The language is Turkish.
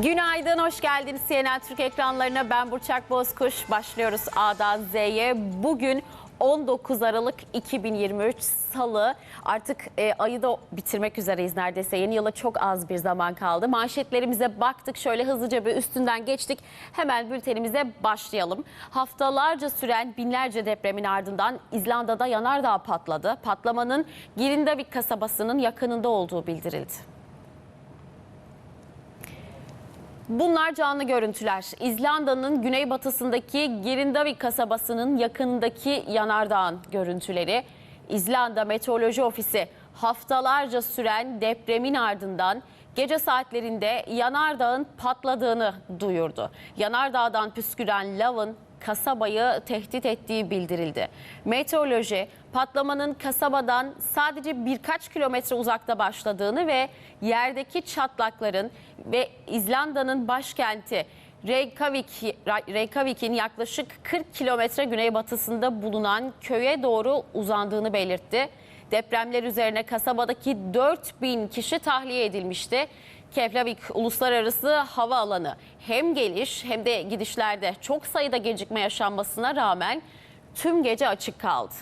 Günaydın, hoş geldiniz CNN Türk ekranlarına. Ben Burçak Bozkuş. Başlıyoruz A'dan Z'ye. Bugün 19 Aralık 2023 Salı. Artık e, ayı da bitirmek üzereyiz neredeyse. Yeni yıla çok az bir zaman kaldı. Manşetlerimize baktık. Şöyle hızlıca bir üstünden geçtik. Hemen bültenimize başlayalım. Haftalarca süren binlerce depremin ardından İzlanda'da yanardağ patladı. Patlamanın Girindavik kasabasının yakınında olduğu bildirildi. Bunlar canlı görüntüler. İzlanda'nın güneybatısındaki Girindavik kasabasının yakındaki yanardağın görüntüleri. İzlanda Meteoroloji Ofisi haftalarca süren depremin ardından gece saatlerinde yanardağın patladığını duyurdu. Yanardağdan püsküren lavın kasabayı tehdit ettiği bildirildi. Meteoroloji patlamanın kasabadan sadece birkaç kilometre uzakta başladığını ve yerdeki çatlakların ve İzlanda'nın başkenti Reykjavik, Reykjavik'in yaklaşık 40 kilometre güneybatısında bulunan köye doğru uzandığını belirtti. Depremler üzerine kasabadaki 4000 kişi tahliye edilmişti. Keflavik Uluslararası Havaalanı hem geliş hem de gidişlerde çok sayıda gecikme yaşanmasına rağmen tüm gece açık kaldı.